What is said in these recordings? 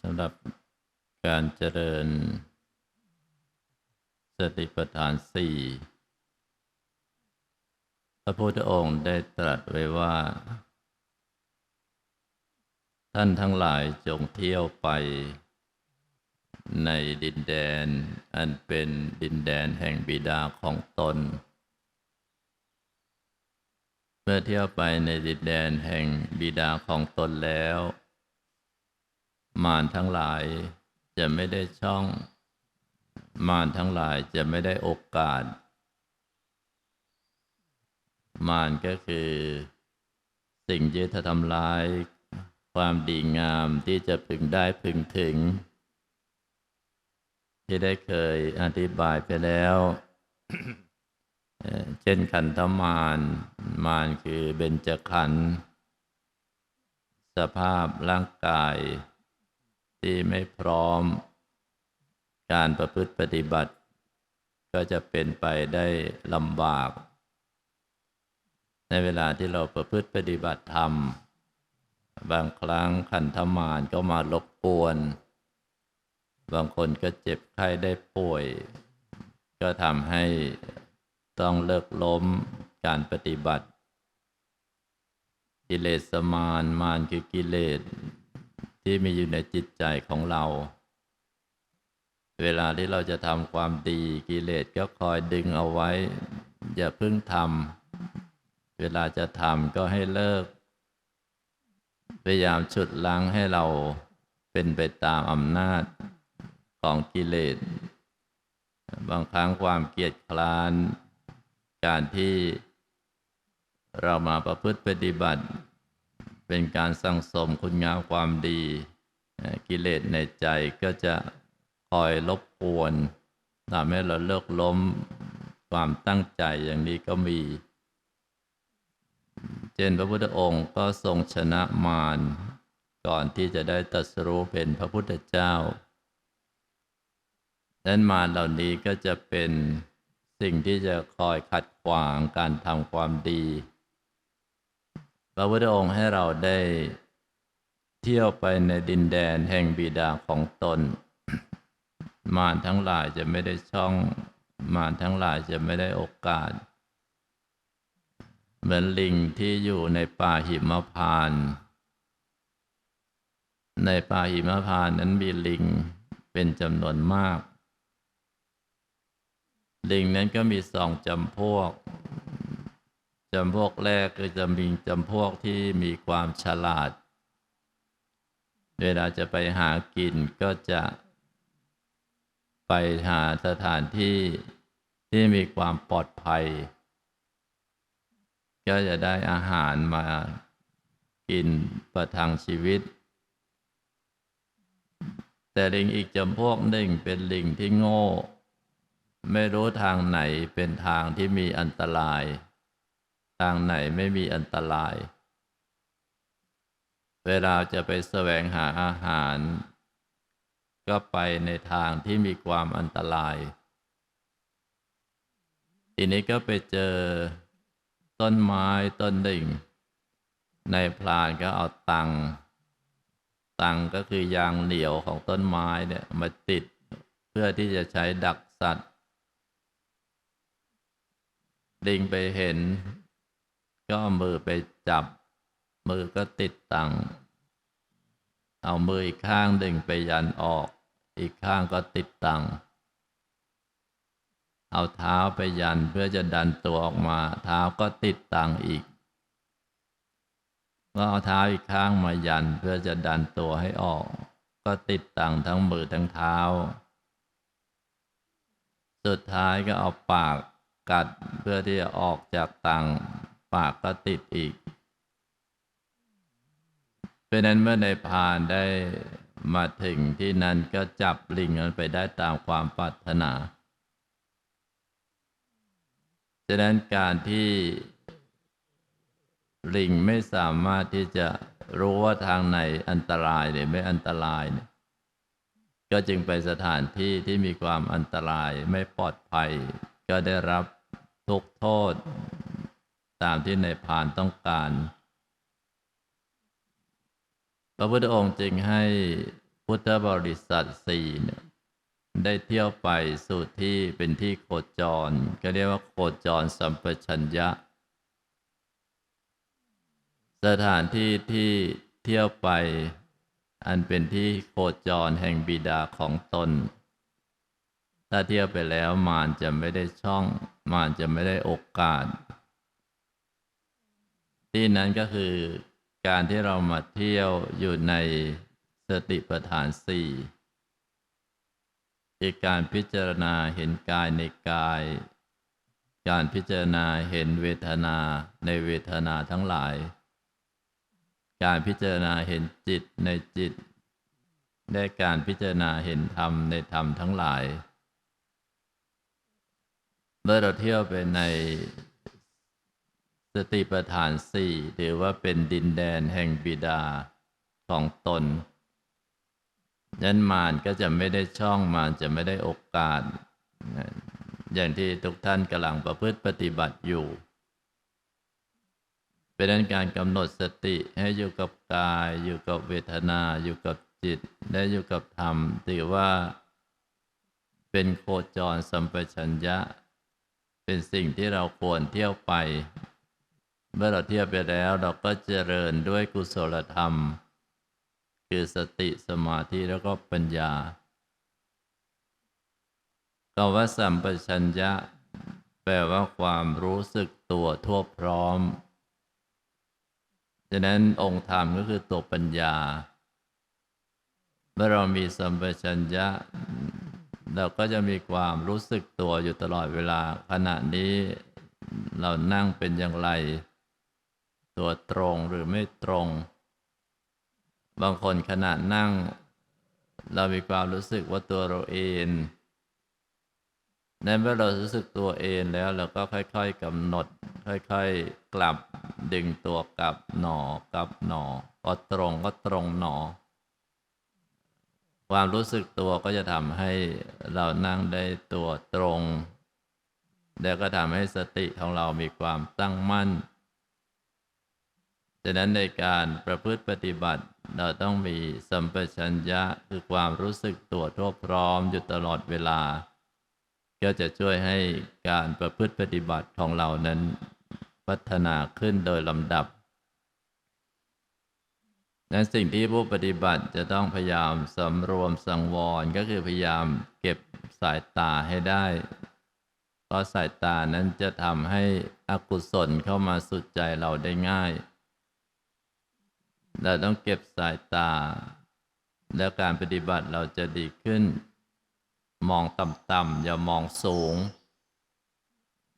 สำหรับการเจริญสติปัฏฐานสี่พระพุทธองค์ได้ตรัสไว้ว่า ท่านทั้งหลายจงเที่ยวไป ในดินแดน อันเป็นดินแดนแห่งบิดาของตน เมื่อเที่ยวไปในดินแดนแห่งบิดาของตนแล้ว มารทั้งหลายจะไม่ได้ช่อง มารทั้งหลายจะไม่ได้โอกาส มารก็คือ สิ่งที่จะทำลาย ความดีงามที่จะพึงได้พึงถึง ที่ได้เคยอธิบายไปแล้ว เช่นขันธมารมารคือเบญจขันธ์สภาพร่างกาย ที่ไม่พร้อม การประพฤติปฏิบัติ ก็จะเป็นไปได้ลำบาก ในเวลาที่เราประพฤติปฏิบัติธรรม บางครั้งขันธมารก็มารบกวน บางคนก็เจ็บไข้ได้ป่วย ก็ทำให้ต้องเลิกล้มการปฏิบัติ กิเลสมารมารคือกิเลส ที่มีอยู่ในจิตใจของเรา เวลาที่เราจะทำความดีกิเลสก็คอยดึงเอาไว้ อย่าเพิ่งทำเวลาจะทำก็ให้เลิก พยายามฉุดล้างให้เราเป็นไปตามอำนาจของกิเลส บางครั้งความเกียดคร้าน การที่เรามาประพฤติปฏิบัติ เป็นการสั่งสมคุณงามความดี กิเลสในใจก็จะคอยรบกวนทำให้เราเลิกล้มความตั้งใจอย่างนี้ก็มี เช่นพระพุทธองค์ก็ทรงชนะมารก่อนที่จะได้ตรัสรู้เป็นพระพุทธเจ้าดังนั้นมารเหล่านี้ก็จะเป็นสิ่งที่จะคอยขัดขวางการทำความดี พระพุทธองค์ให้เราได้เที่ยวไปในดินแดนแห่งบิดาของตน มารทั้งหลายจะไม่ได้ช่อง มารทั้งหลายจะไม่ได้โอกาส เหมือนลิงที่อยู่ในป่าหิมพานในป่าหิมพานนั้นมีลิงเป็นจำนวนมาก ลิงนั้นก็มีสองจำพวก จำพวกแรกก็จะมีจำพวกที่มีความฉลาด เวลาจะไปหากินก็จะไปหาสถานที่ที่มีความปลอดภัย ก็จะได้อาหารมากินประทังชีวิต แต่ลิงอีกจำพวกหนึ่งเป็นลิงที่โง่ ไม่รู้ทางไหนเป็นทางที่มีอันตรายางไหนไม่มีอันตราย เวลาจะไปแสวงหาอาหาร ก็ไปในทางที่มีความอันตราย ทีนี้ก็ไปเจอต้นไม้ต้นหนึ่ง ในพลานก็เอาตังตังก็คือยางเหนียวของต้นไม้เนี่ยมาติดเพื่อที่จะใช้ดักสัตว์ลิงไปเห็น ก็มือไปจับ มือก็ติดตังเอามืออีกข้างดึงไปยันออก อีกข้างก็ติดตังเอาเท้าไปยันเพื่อจะดันตัวออกมา เท้าก็ติดตังอีกก็เอาเท้าอีกข้างมายันเพื่อจะดันตัวให้ออก ก็ติดตังทั้งมือทั้งเท้า สุดท้ายก็เอาปากกัดเพื่อที่จะออกจากตัง ปากก็ติดอีกเพราะนั้นเมื่อในพานได้มาถึงที่นั้นก็จับลิงนั้นไปได้ตามความปรารถนาฉะนั้นการที่ลิงไม่สามารถที่จะรู้ว่าทางไหนอันตรายหรือไม่อันตรายเนี่ยก็จึงไปสถานที่ที่มีความอันตรายไม่ปลอดภัย ก็ได้รับทุกโทษ ตามที่ในพานต้องการ พระพุทธองค์จึงให้พุทธบริษัทสี่เนี่ยได้เที่ยวไปสู่ที่เป็นที่โคจร ก็เรียกว่าโคจรสัมปชัญญะ สถานที่ที่เที่ยวไป อันเป็นที่โคจรแห่งบิดาของตน ถ้าเที่ยวไปแล้วมารจะไม่ได้ช่อง มารจะไม่ได้โอกาส ที่นั้นก็คือการที่เรามาเที่ยวอยู่ในสติปัฏฐานสี่คือการพิจารณาเห็นกายในกาย การพิจารณาเห็นเวทนาในเวทนาทั้งหลาย การพิจารณาเห็นจิตในจิต ได้การพิจารณาเห็นธรรมในธรรมทั้งหลาย เมื่อเราเที่ยวไปใน สติปัฏฐานสี่ถือว่าเป็นดินแดนแห่งบิดาของตนนั้นมารก็จะไม่ได้ช่องมารจะไม่ได้โอกาส อย่างที่ทุกท่านกำลังประพฤติปฏิบัติอยู่ เป็นนั้นการกำหนดสติให้อยู่กับกาย อยู่กับเวทนา อยู่กับจิต และอยู่กับธรรม ถือว่าเป็นโคจรสัมปชัญญะ เป็นสิ่งที่เราควรเที่ยวไป เมื่อเราเทียวไปแล้วเราก็เจริญด้วยกุศลธรรม คือสติสมาธิแล้วก็ปัญญาคำว่าสัมปชัญญะ แปลว่าความรู้สึกตัวทั่วพร้อม ฉะนั้นองค์ธรรมก็คือตัวปัญญา เมื่อเรามีสัมปชัญญะ เราก็จะมีความรู้สึกตัวอยู่ตลอดเวลาขณะนี้เรานั่งเป็นอย่างไร ตัวตรงหรือไม่ตรง บางคนขณะนั่ง เรามีความรู้สึกว่าตัวเราเองในเมื่อเรารู้สึกตัวเองแล้วเราก็ค่อย ๆกำหนด ค่อย ๆ กลับดึงตัวกลับหนอกลับหนอก็ตรงก็ตรงหนอ ความรู้สึกตัวก็จะทำให้เรานั่งได้ตัวตรง แล้วก็ทำให้สติของเรามีความตั้งมั่น ดังนั้นในการประพฤติปฏิบัติ เราต้องมีสัมปชัญญะคือความรู้สึกตัวทั่วพร้อมอยู่ตลอดเวลา ก็จะช่วยให้การประพฤติปฏิบัติของเรานั้นพัฒนาขึ้นโดยลำดับนั้นสิ่งที่ผู้ปฏิบัติจะต้องพยายามสำรวมสังวรก็คือพยายามเก็บสายตาให้ได้ เพราะสายตานั้นจะทำให้อกุศลเข้ามาสุดใจเราได้ง่าย เราต้องเก็บสายตา แล้วการปฏิบัติเราจะดีขึ้น มองต่ำๆอย่ามองสูง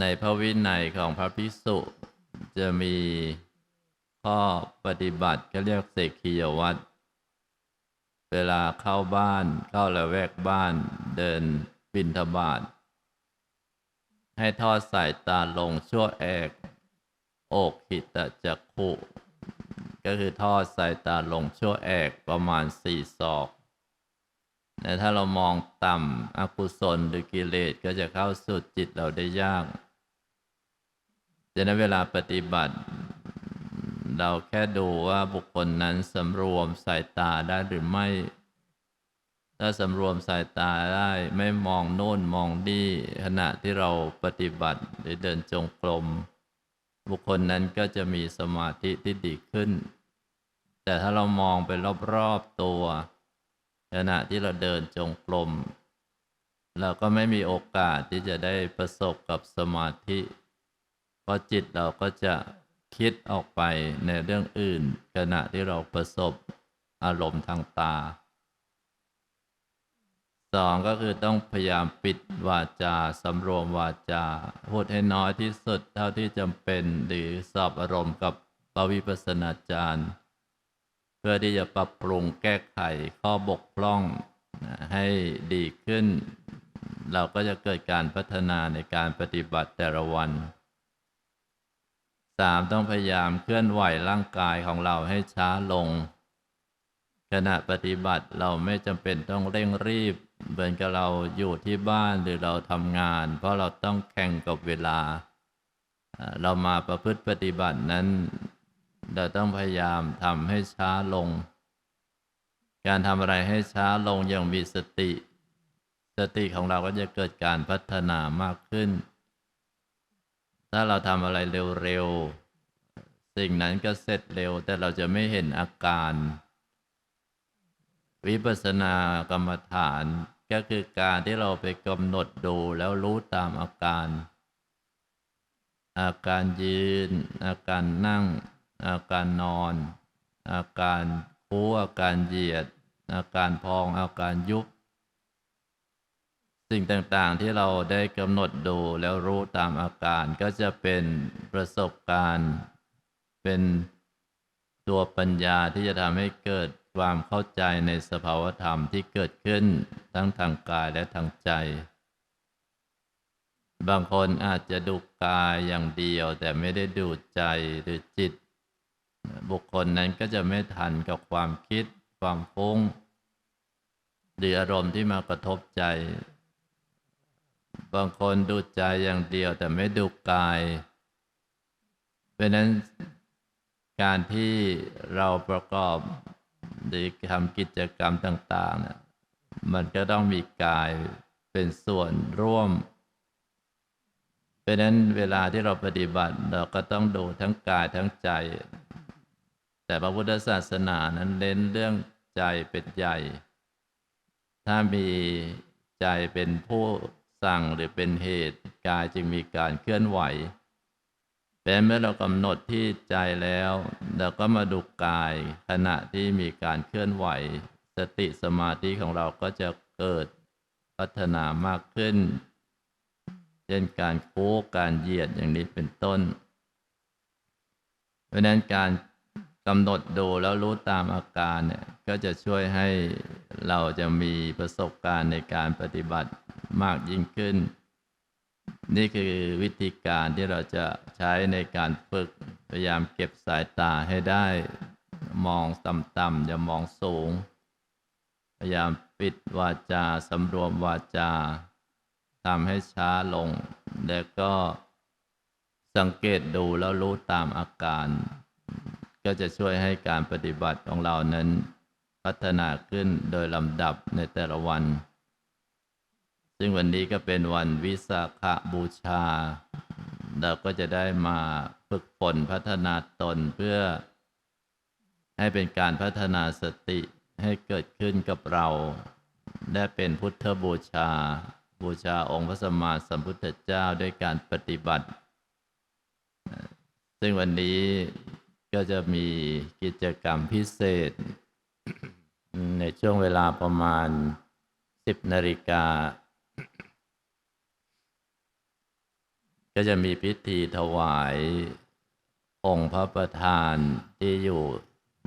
ในพระวินัยของพระภิกษุจะมีข้อปฏิบัติก็เรียกเสกขียวัตรเวลาเข้าบ้านเข้าละแวกบ้านเดินบินทบาทให้ทอดสายตาลงชั่วแอก โอกหิตจักขุ ก็คือทอดสายตาลงชั่วแอกประมาณสี่ศอกแต่ถ้าเรามองต่ำอกุศลหรือกิเลสก็จะเข้าสุดจิตเราได้ยากดังนั้นเวลาปฏิบัติ เราแค่ดูว่าบุคคลนั้นสำรวมสายตาได้หรือไม่ ถ้าสำรวมสายตาได้ไม่มองโน่นมองนี่ขณะที่เราปฏิบัติหรือเดินจงกรมบุคคลนั้นก็จะมีสมาธิที่ดีขึ้น แต่ถ้าเรามองไปรอบๆตัว ขณะที่เราเดินจงกรมเราก็ไม่มีโอกาสที่จะได้ประสบกับสมาธิเพราะจิตเราก็จะคิดออกไปในเรื่องอื่น ขณะที่เราประสบอารมณ์ทางตาสองก็คือต้องพยายามปิดวาจาสำรวมวาจา พูดให้น้อยที่สุดเท่าที่จำเป็นหรือสอบอารมณ์กับปวิปัสนาจารย์ เพื่อที่จะปรับปรุงแก้ไขข้อบกพร่องให้ดีขึ้น เราก็จะเกิดการพัฒนาในการปฏิบัติแต่ละวันสามต้องพยายามเคลื่อนไหวร่างกายของเราให้ช้าลง ขณะปฏิบัติเราไม่จำเป็นต้องเร่งรีบ เหมือนกับเราอยู่ที่บ้านหรือเราทำงาน เพราะเราต้องแข่งกับเวลา เรามาประพฤติปฏิบัตินั้น เราต้องพยายามทำให้ช้าลง การทำอะไรให้ช้าลงอย่างมีสติ สติของเราก็จะเกิดการพัฒนามากขึ้น ถ้าเราทำอะไรเร็วๆ สิ่งนั้นก็เสร็จเร็ว แต่เราจะไม่เห็นอาการ วิปัสสนากรรมฐานก็คือการที่เราไปกำหนดดูแล้วรู้ตามอาการ อาการยืน อาการนั่ง อาการนอน อาการคู่อาการเหยียด อาการพองอาการยุบ สิ่งต่างๆที่เราได้กำหนดดูแล้วรู้ตามอาการก็จะเป็นประสบการณ์ เป็นตัวปัญญาที่จะทำให้เกิดความเข้าใจในสภาวธรรมที่เกิดขึ้นทั้งทางกายและทางใจบางคนอาจจะดูกายอย่างเดียวแต่ไม่ได้ดูใจหรือจิต บุคคลนั้นก็จะไม่ทันกับความคิด ความฟุ้งหรืออารมณ์ที่มากระทบใจ บางคนดูใจอย่างเดียวแต่ไม่ดูกาย เพราะนั้นการที่เราประกอบหรือทำกิจกรรมต่างๆเนี่ยมันก็ต้องมีกายเป็นส่วนร่วม เพราะนั้นเวลาที่เราปฏิบัติเราก็ต้องดูทั้งกายทั้งใจ แต่พระพุทธศาสนานั้นเน้นเรื่องใจเป็นใหญ่ ถ้ามีใจเป็นผู้สั่งหรือเป็นเหตุกายจึงมีการเคลื่อนไหวเป็นเมื่อเรากำหนดที่ใจแล้ว เราก็มาดูกายขณะที่มีการเคลื่อนไหว สติสมาธิของเราก็จะเกิดพัฒนามากขึ้น เช่นการโค้การเหยียดอย่างนี้เป็นต้น เพราะนั้นการ กำหนดดูแล้วรู้ตามอาการเนี่ยก็จะช่วยให้เราจะมีประสบการณ์ในการปฏิบัติมากยิ่งขึ้น นี่คือวิธีการที่เราจะใช้ในการฝึกพยายามเก็บสายตาให้ได้มองต่ำๆอย่ามองสูง พยายามปิดวาจาสำรวมวาจาทำให้ช้าลง แล้วก็สังเกตดูแล้วรู้ตามอาการ ก็จะช่วยให้การปฏิบัติของเรานั้นพัฒนาขึ้นโดยลำดับในแต่ละวัน ซึ่งวันนี้ก็เป็นวันวิสาขบูชา เราก็จะได้มาฝึกฝนพัฒนาตนเพื่อให้เป็นการพัฒนาสติให้เกิดขึ้นกับเรา ได้เป็นพุทธบูชา บูชาองค์พระสัมมาสัมพุทธเจ้าด้วยการปฏิบัติ ซึ่งวันนี้ ก็จะมีกิจกรรมพิเศษ ในช่วงเวลาประมาณ 10นาฬิกา ก็จะมีพิธีถวาย องค์พระประธานที่อยู่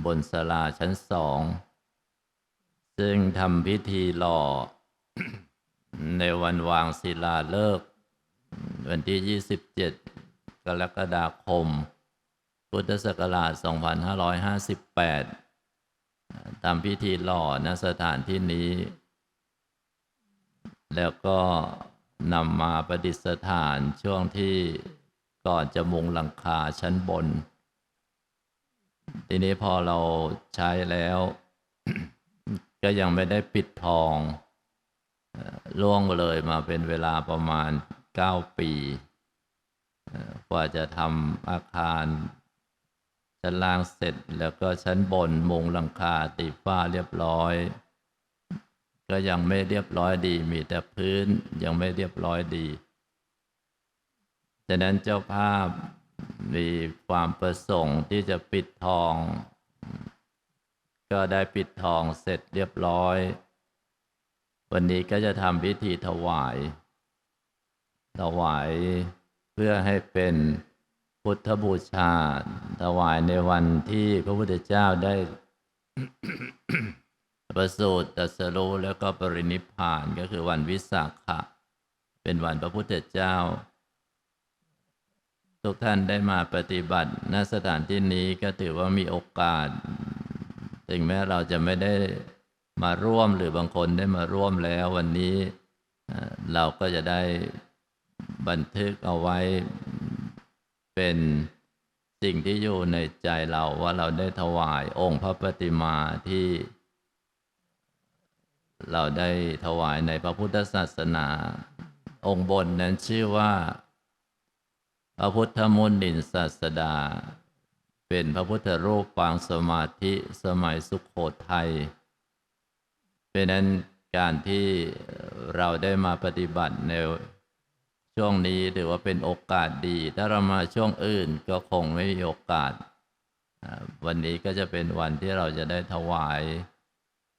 บนศาลาชั้นสอง ซึ่งทำพิธีหล่อ ในวันวางศิลาเลิกวันที่ 27 กรกฎาคม พุทธศักราช 2558 ทำพิธีหล่อณสถานที่นี้ แล้วก็นำมาประดิษฐานช่วงที่ก่อนจะมุงหลังคาชั้นบน ทีนี้พอเราใช้แล้ว ก็ยังไม่ได้ปิดทองล่วงเลยมาเป็นเวลาประมาณเก้าปี กว่าจะทำอาคาร ชั้นล่างเสร็จแล้วก็ชั้นบนมุงหลังคาติฟ้าเรียบร้อย ก็ยังไม่เรียบร้อยดี มีแต่พื้นยังไม่เรียบร้อยดีฉะนั้นเจ้าภาพมีความประสงค์ที่จะปิดทอง ก็ได้ปิดทองเสร็จเรียบร้อยวันนี้ก็จะทำพิธีถวาย ถวายเพื่อให้เป็น พุทธบูชา ถวายในวันที่พระพุทธเจ้าได้ประสูติตรัสรู้แล้วก็ปรินิพพานก็คือวันวิสาขะ เป็นวันพระพุทธเจ้า ทุกท่านได้มาปฏิบัติณสถานที่นี้ก็ถือว่ามีโอกาส ถึงแม้เราจะไม่ได้มาร่วมหรือบางคนได้มาร่วมแล้ววันนี้ เราก็จะได้บันทึกเอาไว้ เป็นสิ่งที่อยู่ในใจเราว่าเราได้ถวายองค์พระปฏิมาที่ เราได้ถวายในพระพุทธศาสนา องค์บนนั้นชื่อว่า พระพุทธมุนินศาสดา เป็นพระพุทธรูปปางสมาธิสมัยสุขโขทัยเป็นนั้นการที่เราได้มาปฏิบัติใน ช่วงนี้ถือว่าเป็นโอกาสดี ถ้าเรามาช่วงอื่นก็คงไม่มีโอกาส วันนี้ก็จะเป็นวันที่เราจะได้ถวาย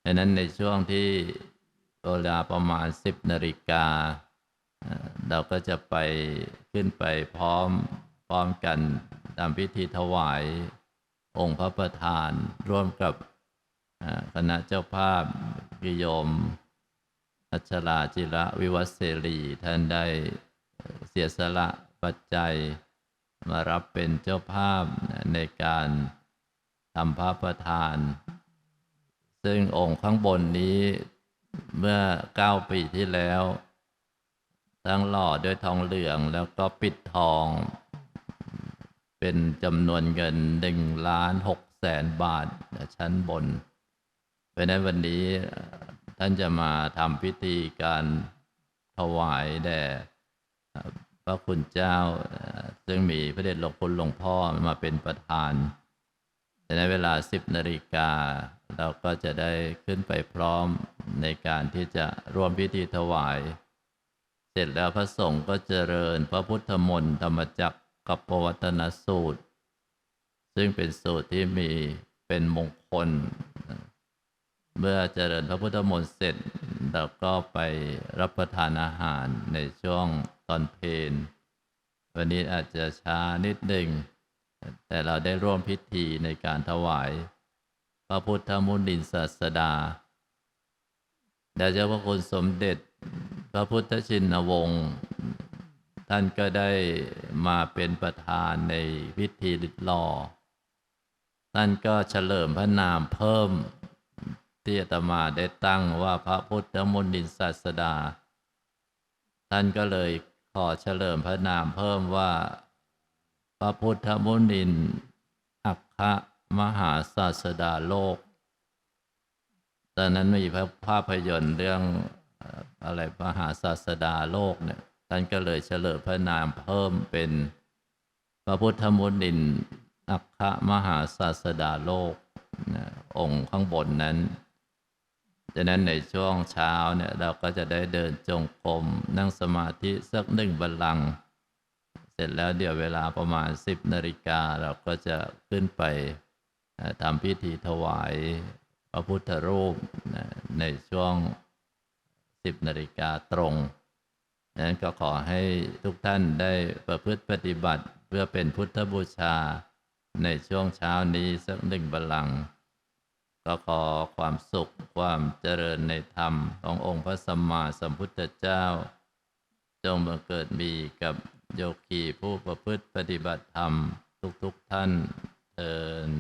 ดังนั้นในช่วงที่เวลาประมาณ10นาฬิกาเราก็จะไปขึ้นไปพร้อมพร้อมกันตามพิธีถวายองค์พระประธานร่วมกับคณะเจ้าภาพกิยมอัชราจิระวิวัฒเสรีท่านได้ เสียสละปัจจัยมารับเป็นเจ้าภาพในการทำพระประธาน ซึ่งองค์ข้างบนนี้เมื่อเก้าปีที่แล้ว ทั้งหล่อด้วยทองเหลืองแล้วก็ปิดทอง เป็นจำนวนเงินหนึ่งล้านหกแสนบาทชั้นบน เพราะนั้นวันนี้ท่านจะมาทำพิธีการถวายแด่ พระคุณเจ้า ซึ่งมีพระเดชหลวงคุณหลวงพ่อมาเป็นประธานในเวลา10นาฬิกา เราก็จะได้ขึ้นไปพร้อมในการที่จะร่วมพิธีถวาย เสร็จแล้วพระสงฆ์ก็เจริญพระพุทธมนต์ธรรมจักรกับปวัตนสูตร ซึ่งเป็นสูตรที่มีเป็นมงคล เมื่อเจริญพระพุทธมนต์เสร็จ เราก็ไปรับประทานอาหารในช่วง อนเพลนวันนี้อาจจะช้านิดหนึ่ง แต่เราได้ร่วมพิธีในการถวาย พระพุทธมุนินศาสดาแด่เจ้าพระคุณสมเด็จพระพุทธชินวงศ์ท่านก็ได้มาเป็นประธานในพิธีลิดลอท่านก็เฉลิมพระนามเพิ่มที่อาตมาได้ตั้งว่าพระพุทธมนินศาสดา ท่านก็เลย ขอเฉลิมพระนามเพิ่มว่า พระพุทธมุนิน อัคคะมหาศาสดาโลก ตอนนั้นมีภาพยนตร์เรื่องอะไรมหาศาสดาโลกเนี่ย ท่านก็เลยเฉลิมพระนามเพิ่มเป็น พระพุทธมุนิน อัคคะมหาศาสดาโลก องค์ข้างบนนั้น ดังนั้นในช่วงเช้าเนี่ยเราก็จะได้เดินจงกรมนั่งสมาธิสักหนึ่งบัลลังก์เสร็จแล้วเดี๋ยวเวลาประมาณ10นาฬิกาเราก็จะขึ้นไปทำพิธีถวายพระพุทธรูปในช่วง10นาฬิกาตรงดังนั้นก็ขอให้ทุกท่านได้ประพฤติปฏิบัติเพื่อเป็นพุทธบูชาในช่วงเช้านี้สักหนึ่งบัลลังก์ ก็ขอความสุขความเจริญในธรรมขององค์พระสัมมาสัมพุทธเจ้า จงบังเกิดมีกับโยคีผู้ประพฤติปฏิบัติธรรมทุกๆทท่านเทิน